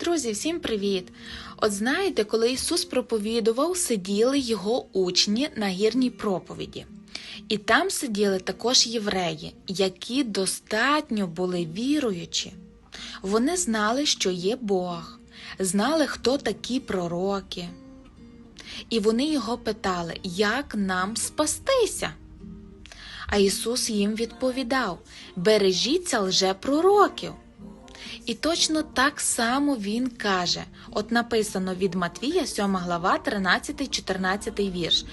Друзі, всім привіт! От знаєте, коли Ісус проповідував, сиділи його учні на гірній проповіді. І там сиділи також євреї, які достатньо були віруючі. Вони знали, що є Бог, знали, хто такі пророки. І вони його питали, як нам спастися. А Ісус їм відповідав: бережіться лжепророків. І точно так само він каже: от написано від Матвія, 7 глава, 13-14 вірш: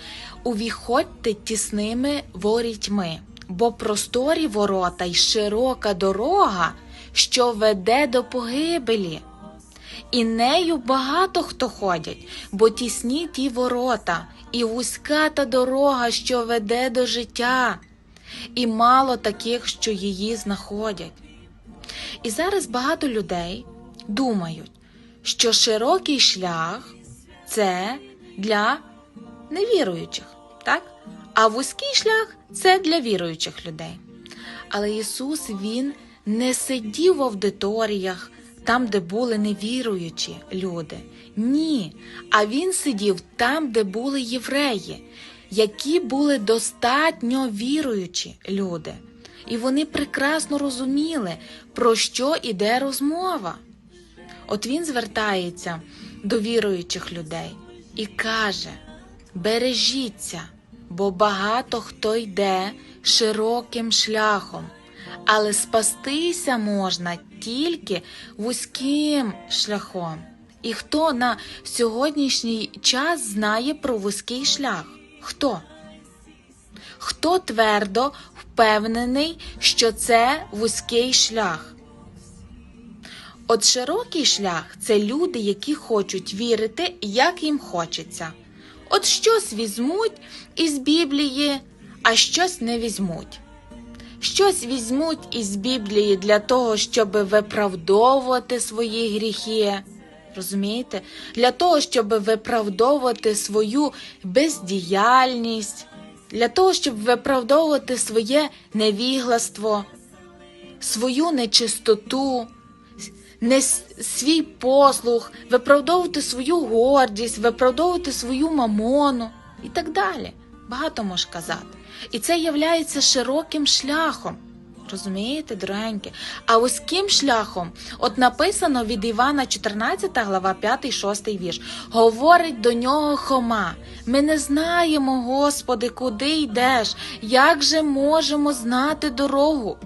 Увіходьте тісними ворітьми, бо просторі ворота й широка дорога, що веде до погибелі. І нею багато хто ходять, бо тісні ті ворота, і вузька та дорога, що веде до життя, і мало таких, що її знаходять. І зараз багато людей думають, що широкий шлях це для невіруючих, так? а вузький шлях це для віруючих людей. Але Ісус Він не сидів в аудиторіях, там, де були невіруючі люди. Ні. А Він сидів там, де були євреї, які були достатньо віруючі люди. І вони прекрасно розуміли, про що іде розмова. От він звертається до віруючих людей і каже: бережіться, бо багато хто йде широким шляхом, але спастися можна тільки вузьким шляхом. І хто на сьогоднішній час знає про вузький шлях? Хто? Хто твердо впевнений, що це вузький шлях? От широкий шлях це люди, які хочуть вірити, як їм хочеться. От щось візьмуть із Біблії, а щось не візьмуть. Щось візьмуть із Біблії для того, щоб виправдовувати свої гріхи. Розумієте? Для того, щоб виправдовувати свою бездіяльність, для того, щоб виправдовувати своє невігластво, свою нечистоту, не свій послух, виправдовувати свою гордість, виправдовувати свою мамону і так далі. Багато можна казати. І це є широким шляхом. Розумієте, дорогенькі? А вузьким шляхом, от написано від Івана 14 глава 5, 6 вірш. Говорить до нього Хома. Ми не знаємо, Господи, куди йдеш, як же можемо знати дорогу?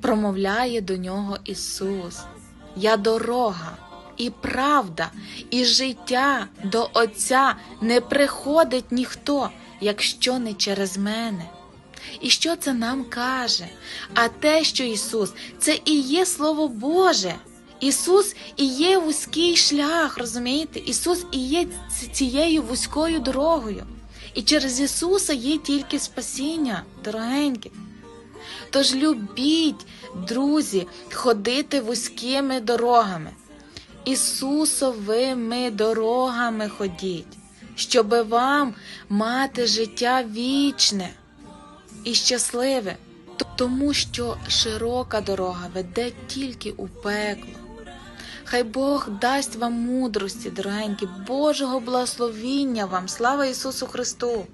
Промовляє до нього Ісус. Я дорога, і правда, і життя до Отця не приходить ніхто, якщо не через мене. І що це нам каже? А те, що Ісус, це і є Слово Боже. Ісус і є вузький шлях, розумієте? Ісус і є цією вузькою дорогою. І через Ісуса є тільки спасіння, дорогенькі. Тож любіть, друзі, ходити вузькими дорогами. Ісусовими дорогами ходіть, щоби вам мати життя вічне і щасливе, тому що широка дорога веде тільки у пекло. Хай Бог дасть вам мудрості, дорогенькі, Божого благословіння вам. Слава Ісусу Христу!